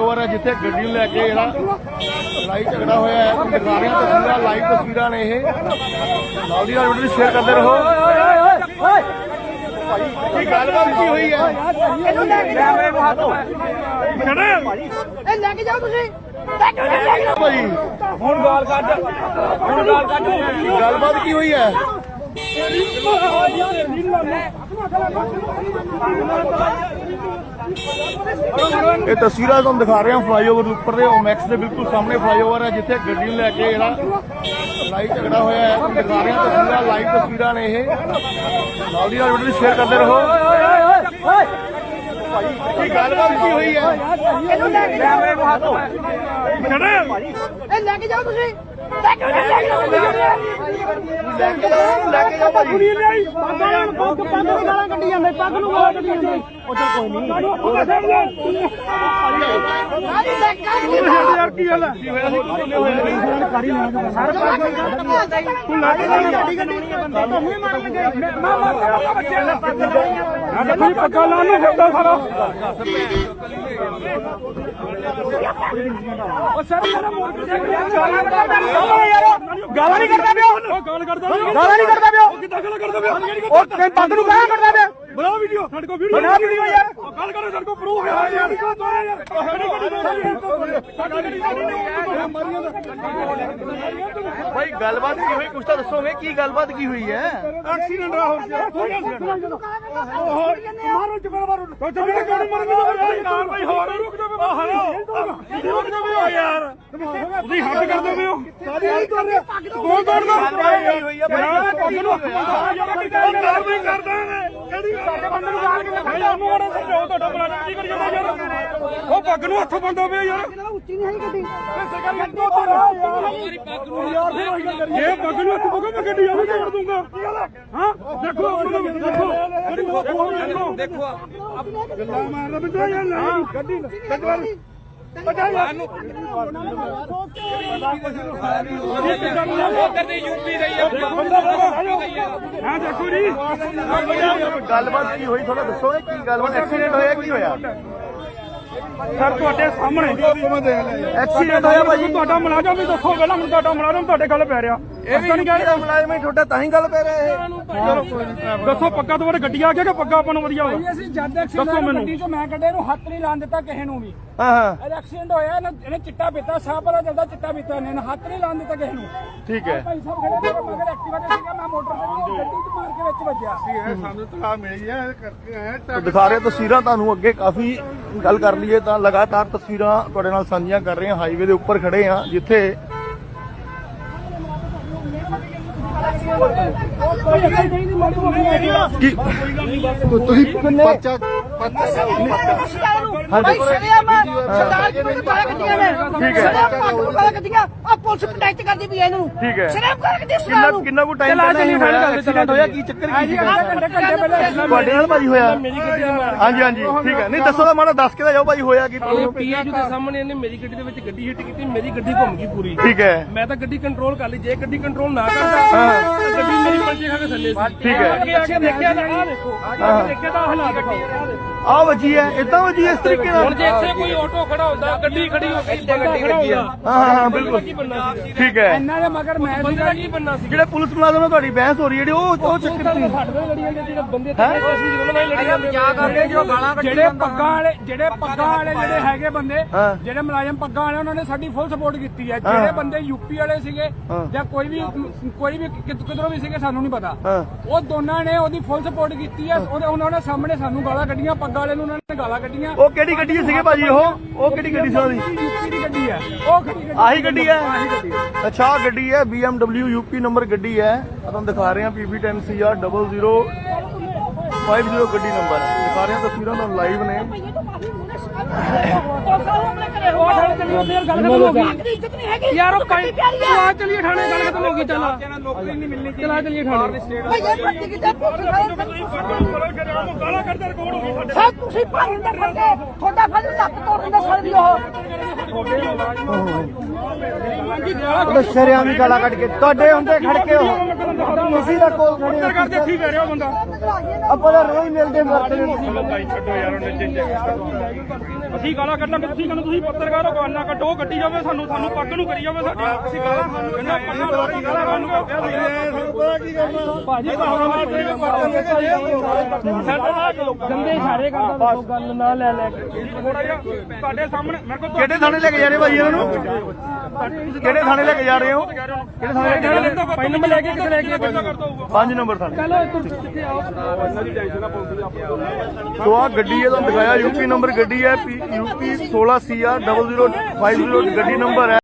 ਹੋਰ ਜਿੱਥੇ ਗੱਡੀ ਲੈ ਕੇ ਜਿਹੜਾ ਲੜਾਈ ਝਗੜਾ ਹੋਇਆ ਹੈ। ਦਿਖਾ ਰਹੇ ਤਸਵੀਰਾਂ, ਲਾਈਵ ਤਸਵੀਰਾਂ ਨੇ ਇਹ। ਨਾਲ ਦੀ ਨਾਲ ਵੀਡੀਓ ਸ਼ੇਅਰ ਕਰਦੇ ਰਹੋ। ਕੀ ਗੱਲਬਾਤ ਕੀ ਹੋਈ ਹੈ? ਇਹਨੂੰ ਲੈ ਕੇ ਜਾਓ ਇਹ ਲੈ ਕੇ ਜਾਓ ਤੁਸੀਂ ਲੈ ਕੇ ਜਾਓ ਭਾਜੀ, ਹੁਣ ਗਾਲ ਕੱਢ। ਹੁਣ ਗਾਲ ਕੱਢ। ਗੱਲਬਾਤ ਕੀ ਹੋਈ ਹੈ? ਇਹ ਤਸਵੀਰਾਂ ਤੁਹਾਨੂੰ ਦਿਖਾ ਰਹੇ ਹਾਂ ਫਲਾਈਓਵਰ ਦੇ ਉੱਪਰ ਦੇ ਓਮੈਕਸ ਦੇ ਬਿਲਕੁਲ ਸਾਹਮਣੇ ਫਲਾਈਓਵਰ ਹੈ ਜਿੱਥੇ ਗੱਡੀ ਲੈ ਕੇ ਜਿਹੜਾ ਲੜਾਈ ਝਗੜਾ ਹੋਇਆ ਹੈ। ਦਿਖਾ ਰਹੇ ਹਾਂ ਤਸਵੀਰਾਂ ਲਾਈਵ ਤਸਵੀਰਾਂ ਨੇ ਇਹ। ਨਾਲ ਦੀ ਨਾਲ ਵੀਡੀਓ ਸ਼ੇਅਰ ਕਰਦੇ ਰਹੋ। ਕੀ ਗੱਲਬਾਤ ਕੀ ਹੋਈ ਹੈ? ਇਹਨੂੰ ਲੈ ਕੇ ਜਾਓ। ਇਹ ਲੈ ਕੇ ਜਾਓ ਤੁਸੀਂ। ਪੱਕਾ ਲਾ ਨੂੰ ਫਿਰਦਾ ਸਾਰਾ ਉਹ ਸਰ ਮੇਰਾ ਮੋੜ ਕੇ ਗਾਲਾਂ ਗਾਲਾਂ ਨਹੀਂ ਕਰਦਾ ਪਿਆ ਉਹ ਗਾਲ ਕਰਦਾ ਗਾਲਾਂ ਨਹੀਂ ਕਰਦਾ ਪਿਆ ਕਿੱਦਾਂ ਗਾਲ ਕਰਦਾ ਪਿਆ ਉਹ ਤੇ ਪੱਗ ਨੂੰ ਗਾਲਾਂ ਕਰਦਾ ਪਿਆ ਬਣਾ ਵੀਡੀਓ ਸਾਡੇ ਕੋਲ ਵੀਡੀਓ ਬਣਾ video ਯਾਰ। ਉਹ ਗੱਲ ਕਰੋ ਸਾਡੇ ਕੋਲ ਪ੍ਰੂਫ ਹੈ ਯਾਰ ਭਾਈ ਗੱਲਬਾਤ ਕੀ ਹੋਈ ਕੁਛ ਤਾਂ ਦੱਸੋਗੇ ਕੀ ਗੱਲਬਾਤ ਕੀ ਹੋਈ ਹੈ ਐਕਸੀਡੈਂਟ ਹੋ ਗਿਆ ਮਾਰੋ ਚਪੇੜ ਮਾਰੋ ਉਹ ਚਪੇੜ ਕਿਉਂ ਨੀ ਮਾਰਨੀ ਯਾਰ ਕਾਰਵਾਈ ਹੋ ਰਹੀ ਰੁਕ ਉਹ ਹਲੋ ਰੁਕ ਜਾਓ ਯਾਰ ਤੁਸੀਂ ਹੱਥ ਕਰਦੇ ਪਏ ਹੋ। ਕੌਣ ਤੋੜਦਾ ਕਾਰਵਾਈ ਹੋਈ ਆ ਭਾਈ ਯਾਰ ਪੱਗ ਨੂੰ ਕਾਰਵਾਈ ਕਰਦਾ ਕਿਹੜੀ ਸਾਡੇ ਬੰਦੇ ਨੂੰ ਗਾਲ ਕੇ ਭਾਈ ਉਹਨੂੰ ਉਹਨੇ ਸਮਝਾਓ ਤੁਹਾਡਾ ਬਲਾਣਾ ਕੀ ਕਰੀ ਜਾਂਦਾ ਯਾਰ? ਉਹ ਪੱਗ ਨੂੰ ਹੱਥੋਂ ਬੰਦਾ ਪਿਆ ਯਾਰ। ਉੱਚੀ ਨਹੀਂ ਹੈਗੀ ਗੱਡੀ। ਇਹ ਪੱਗ ਨੂੰ ਹੱਥ ਪੱਗੋ ਮੈਂ ਗੱਡੀ ਆਉਂ ਤੋੜ ਦੂੰਗਾ। ਹਾਂ? ਦੇਖੋ ਦੇਖੋ ਗੱਡੀ ਦੇਖੋ। ਦੇਖੋ। ਗੱਲਾਂ ਮਾਰਦਾ ਬਿੰਦਾ ਯਾਰ ਨਹੀਂ ਗੱਡੀ ਗੱਡੀ ਉਧਰ ਦੀ ਯੂਪੀ ਰਹੀ ਹੈ ਹਾਂ ਦੇਖੋ ਜੀ ਗੱਲਬਾਤ ਕੀ ਹੋਈ? ਥੋੜਾ ਦੱਸੋਗੇ ਕੀ ਗੱਲਬਾਤ? ਐਕਸੀਡੈਂਟ ਹੋਇਆ, ਕੀ ਹੋਇਆ? ਸਰ ਤੁਹਾਡੇ ਸਾਹਮਣੇ ਐਕਸੀਡੈਂਟ ਹੋਇਆ ਭਾਜੀ। ਤੁਹਾਡਾ ਮੁਲਾਜ਼ਮ ਵੀ ਦੱਸੋ ਪਹਿਲਾਂ ਮੈਨੂੰ ਤੁਹਾਡਾ ਮੁਲਾਜ਼ਮ ਤੁਹਾਡੇ ਗੱਲ ਪੈ ਰਿਹਾ। ਇਹ ਵੀ ਨਹੀਂ ਕਹਿ ਮੁਲਾਜ਼ਮ ਹੀ ਤੁਹਾਡਾ ਤਾਂ ਹੀ ਗੱਲ ਪੈ ਰਿਹਾ ਇਹ। ਦੱਸੋ ਪੱਕਾ ਤੁਹਾਡੇ ਗੱਡੀ ਆ ਗਿਆ ਕਿ ਪੱਕਾ ਆਪਾਂ ਨੂੰ ਵਧੀਆ ਹੋਗਾ ਅਸੀਂ ਜਦ ਦੱਸੋ ਐਕਸੀਡੈਂਟ ਮੈਨੂੰ। ਗੱਡੀ ਚੋਂ ਮੈਂ ਕੱਢੇ ਨੂੰ ਹੱਥ ਨਹੀਂ ਲਾਣ ਦਿੱਤਾ ਕਿਸੇ ਨੂੰ ਵੀ। ਹਾਂ ਹਾਂ। ਇਹ ਐਕਸੀਡੈਂਟ ਹੋਇਆ ਇਹਨੇ ਇਹਨੇ ਚਿੱਟਾ ਪੀਤਾ ਸਾਹ ਪਤਾ ਚੱਲਦਾ ਚਿੱਟਾ ਪੀਤਾ ਇਹਨੇ ਇਹਨੇ ਹੱਥ ਨਹੀਂ ਲਾਣ ਦਿੱਤਾ ਕਿਸੇ ਨੂੰ। ਠੀਕ ਹੈ। ਭਾਈ ਸਾਹਿਬ ਖੜੇ ਮੇਰੇ ਮਗਰ ਐਕਟਿਵਾ ਤੇ ਸੀਗਾ ਮੈਂ ਮੋਟਰਸਾਈਕਲ ਗੱਡੀ ਚ ਮਾਰ ਕੇ ਵਿੱਚ ਵੱਜਿਆ। ਸਾਨੂੰ ਤਲਾ ਮਿਲੀ ਹੈ ਕਰਕੇ ਆਏ ਤੇ ਦਿਖਾ ਰਹੇ ਤਸਵੀਰਾਂ ਤੁਹਾਨੂੰ ਅੱਗੇ ਕਾਫੀ ਗੱਲ ਕਰ ਲਈਏ ਤਾਂ ਲਗਾਤਾਰ ਤਸਵੀਰਾਂ ਤੁਹਾਡੇ ਨਾਲ ਸਾਂਝੀਆਂ ਕਰ ਰਹੇ ਹਾਂ। ਹਾਈਵੇ ਦੇ ਉੱਪਰ ਖੜੇ ਹਾਂ, ਜਿੱਥੇ ਕੀ? ਤੁਸੀਂ ਪਰਚਾ ਭਾਈ ਸਰਿਆ ਮੈਂ ਸਰਦਾਰ ਜੀ ਮੈਨੂੰ ਗਾਲਾਂ ਕੱਢੀਆਂ ਨੇ? ਠੀਕ ਹੈ। ਸਰਿਆ ਪੱਗ ਨੂੰ ਗਾਲਾਂ ਕੱਢੀਆਂ? ਆ ਪੁਲਿਸ ਪ੍ਰੋਟੈਕਟ ਕਰਦੀ ਪਈ ਇਹਨੂੰ। ਠੀਕ ਹੈ। ਸਰਿਆ ਗਾਲਾਂ ਕੱਢੀ ਕਿੰਨਾ ਸਰਦਾਰ ਨੂੰ? ਕਿੰਨਾ ਕੁ ਟਾਈਮ ਪਹਿਲਾਂ ਇਹ ਹੋਇਆ? ਐਕਸੀਡੈਂਟ ਹੋਇਆ? ਕੀ ਚੱਕਰ ਕੀ ਘੰਟੇ ਘੰਟੇ ਪਹਿਲਾਂ ਤੁਹਾਡੇ ਨਾਲ ਭਾਜੀ ਹੋਇਆ? ਹਾਂਜੀ ਹਾਂਜੀ ਠੀਕ ਹੈ। ਨਹੀਂ ਦੱਸੋ ਤਾਂ ਮਾੜਾ ਦੱਸ ਕੇ ਤਾਂ ਜਾਓ ਭਾਜੀ ਹੋਇਆ ਕੀ? ਪੀਏਯੂ ਦੇ ਸਾਹਮਣੇ ਇਹਨੇ ਮੇਰੀ ਗੱਡੀ ਦੇ ਵਿੱਚ ਗੱਡੀ ਹਿੱਟ ਕੀਤੀ ਮੇਰੀ ਗੱਡੀ ਘੁੰਮ ਗਈ ਪੂਰੀ। ਠੀਕ ਹੈ। ਮੈਂ ਤਾਂ ਗੱਡੀ ਕੰਟਰੋਲ ਕਰ ਲਈ। ਜੇ ਗੱਡੀ ਕੰਟਰੋਲ ਨਾ ਕਰਦਾ ਗੱਡੀ ਮੇਰੀ ਪੰਜੇ ਖਾ ਕੇ ਥੱਲੇ ਸੀ। ਠੀਕ ਹੈ। ਅੱਗੇ ਆ ਕੇ ਦੇਖਿਆ ਤਾਂ ਆਹ ਦੇਖੋ। ਆ ਕੇ ਦੇਖਿਆ ਤਾਂ ਹਾਲਾਤ ਗੱਡੀ ਆ ਵਜੀ ਹੈ ਇਦਾਂ ਵਜੀ ਹੈ ਇਸ ਤਰੀਕੇ ਨਾਲ। ਹੁਣ ਜੇ ਇੱਥੇ ਕੋਈ ਆਟੋ ਖੜਾ ਹੁੰਦਾ ਗੱਡੀ ਖੜੀ ਹੋ ਗਈ ਬੰਦਾ ਖੜਾ ਹੁੰਦਾ। ਹਾਂ ਹਾਂ ਹਾਂ ਬਿਲਕੁਲ। ਕੀ ਬੰਨਾ ਸੀ ਠੀਕ ਹੈ। ਇਹਨਾਂ ਦੇ ਮਗਰ ਮੈਂ ਬੰਦੇ ਦਾ ਕੀ ਬੰਨਾ ਸੀ ਜਿਹੜੇ ਪੁਲਿਸ ਮੁਲਾਜ਼ਮ ਨਾਲ ਤੁਹਾਡੀ ਬਹਿਸ ਹੋ ਰਹੀ ਹੈ ਜਿਹੜੀ ਉਹ ਉਹ ਚੱਕਰ ਸੀ। ਸਾਡੇ ਨਾਲ ਲੜੀ ਜਾਂਦੇ ਜਿਹੜੇ ਬੰਦੇ ਤੇ ਅਸੀਂ ਉਹਨਾਂ ਨਾਲ ਹੀ ਲੜੀ ਜਾਂਦੇ ਜੋ ਗਾਲਾਂ ਜਿਹੜੇ ਪੱਗਾਂ ਵਾਲੇ ਜਿਹੜੇ ਪੱਗਾਂ ਵਾਲੇ ਜਿਹੜੇ ਹੈਗੇ ਬੰਦੇ ਹਾਂ। ਜਿਹੜੇ ਮੁਲਾਜ਼ਮ ਪੱਗਾਂ ਵਾਲੇ ਉਹਨਾਂ ਨੇ ਸਾਡੀ ਫੁੱਲ ਸਪੋਰਟ ਕੀਤੀ ਹੈ। ਜਿਹੜੇ ਬੰਦੇ ਯੂਪੀ ਵਾਲੇ ਸੀਗੇ। ਜਾਂ ਕੋਈ ਵੀ ਕੋਈ ਵੀ ਕਿ- ਕਿੱਧਰੋਂ ਵੀ ਸੀਗੇ ਸਾਨੂੰ ਨਹੀਂ ਪਤਾ। ਹਾਂ। ਉਹ ਦੋਨਾਂ ਨੇ ਉਹਦੀ ਫੁੱਲ ਸਪੋਰਟ ਕੀਤੀ ਹੈ ਉਹਦੇ ਉਹਨਾਂ ਨੇ ਸਾਹਮਣੇ ਸਾਨੂੰ ਗਾਲਾਂ ਕੱਢੀਆਂ ਪੱਗਾਂ ਵਾਲੇ ਨੂੰ ਉਹਨਾਂ ਨੇ ਗਾਲਾਂ ਕੱਢੀਆਂ। ਉਹ ਕਿਹੜੀ ਗੱਡੀ 'ਚ ਸੀਗੇ ਭਾਜੀ ਉਹ? ਉਹ ਕਿਹੜੀ ਗੱਡੀ ਸੀ ਉਹਦੀ? ਯੂਪੀ ਦੀ ਗੱਡੀ ਹੈ ਉਹ ਖੜੀ ਗੱਡੀ ਆਹੀ ਗੱਡੀ ਹੈ ਆਹੀ ਗੱਡੀ ਹੈ ਅੱਛਾ ਆਹ ਗੱਡੀ ਹੈ BMW ਯੂਪੀ ਨੰਬਰ ਗੱਡੀ ਹੈ। ਆਹ ਤੁਹਾਨੂੰ ਦਿਖਾ ਰਹੇ ਹਾਂ PB10CR 00 50 ਗੱਡੀ ਨੰਬਰ ਦਿਖਾ ਰਹੇ ਹਾਂ ਤਸਵੀਰਾਂ ਤੁਹਾਨੂੰ ਲਾਈਵ ਨੇ। ਇੱਜ਼ਤ ਨਹੀਂ ਹੈਗੀ। ਯਾਰ ਉਹ ਗੱਡੀ ਪਿਆਰੀ ਤੂੰ ਹੈ ਆ ਚਲੀਏ ਥਾਣੇ ਗੱਲ ਖਤਮ ਹੋ ਗਈ ਚੱਲ। ਨੌਕਰੀ ਨਹੀਂ ਮਿਲਣੀ ਚਲਾ ਚਲੀਏ ਥਾਣੇ। ਭਾਈ ਇਹ ਗੱਡੀ ਕਿੱਥੇ ਪੁਲਿਸ ਗਾਲਾਂ ਕੱਢਦੇ ਰਿਕਾਰਡ ਹੋ ਗਈ ਸਾਡੇ ਸਰ ਤੁਸੀਂ ਭਾਈ ਦਾ ਫਰਕੇ ਤੁਹਾਡਾ ਫਰਜ਼ ਲੱਕ ਤੋੜਨ ਦਾ ਸਕਦੀ ਉਹ ਸ਼ਰਿਆਂ ਦੀ ਗਾਲਾਂ ਕੱਢ ਕੇ ਤੁਹਾਡੇ ਹੁੰਦੇ ਖੜ ਕੇ ਹੋ ਤੁਸੀਂ ਦਾ ਕੋਲ ਖੜੇ ਕਰਦੇ ਠੀਕ ਹੈ ਰਿਹਾ ਬੰਦਾ। ਆਪਾਂ ਤਾਂ ਰੋਜ਼ ਮਿਲਦੇ ਮਰਦੇ ਭਾਈ ਛੱਡੋ ਯਾਰ ਉਹਨੇ ਚੇਂਜ ਅਸੀਂ ਗਾਲਾਂ ਕੱਢਾਂਗੇ ਤੁਸੀਂ ਕਹਿੰਦੇ ਤੁਸੀਂ ਪੱਤਰਕਾਰ ਹੋ ਗਾਲਾਂ ਕੱਢੋ ਗੱਡੀ ਜਾਵੇ ਸਾਨੂੰ ਸਾਨੂੰ ਪੱਗ ਨੂੰ ਕਰੀ ਜਾਵੇ ਸਾਡੀ। ਅਸੀਂ ਗਾਲਾਂ ਕਹਿੰਦਾ ਪੱਗਾਂ ਲੋਕੀ ਗਾਲਾਂ ਸਾਨੂੰ ਭਾਜੀ ਗੰਦੇ ਇਸ਼ਾਰੇ ਕਰਦਾ ਤੂੰ ਗੱਲ ਨਾ ਲੈ ਲੈ ਕੇ। ਥੋੜਾ ਜਿਹਾ ਤੁਹਾਡੇ ਸਾਹਮਣੇ ਮੇਰੇ ਕੋਲ ਕਿਹੜੇ ਥਾਣੇ ਲੈ ਕੇ ਜਾ ਰਹੇ ਭਾਈ ਇਹਨਾਂ ਨੂੰ? ਕਿਹੜੇ ਥਾਣੇ ਲੈ ਕੇ ਜਾ ਰਹੇ ਹੋ? ਕਿਹੜੇ ਥਾਣੇ ਲੈ ਕੇ ਜਾ ਰਹੇ ਹੋ? ਪੰਜ ਨੰਬਰ ਲੈ ਕੇ ਕਿੱਥੇ ਲੈ ਕੇ ਕਿੱਦਾਂ ਕਰਦਾ ਹੋਊਗਾ 5 ਨੰਬਰ ਥਾਣੇ। ਚਲੋ ਤੂੰ ਕਿੱਥੇ ਆਓ। ਸੋ ਆ ਗੱਡੀ ਇਹ ਤੁਹਾਨੂੰ ਦਿਖਾਇਆ ਯੂਪੀ ਨੰਬਰ ਗੱਡੀ ਹੈ ਯੂਪੀ 16 ਸੀਆਰ 0050 ਗੱਡੀ ਨੰਬਰ ਹੈ।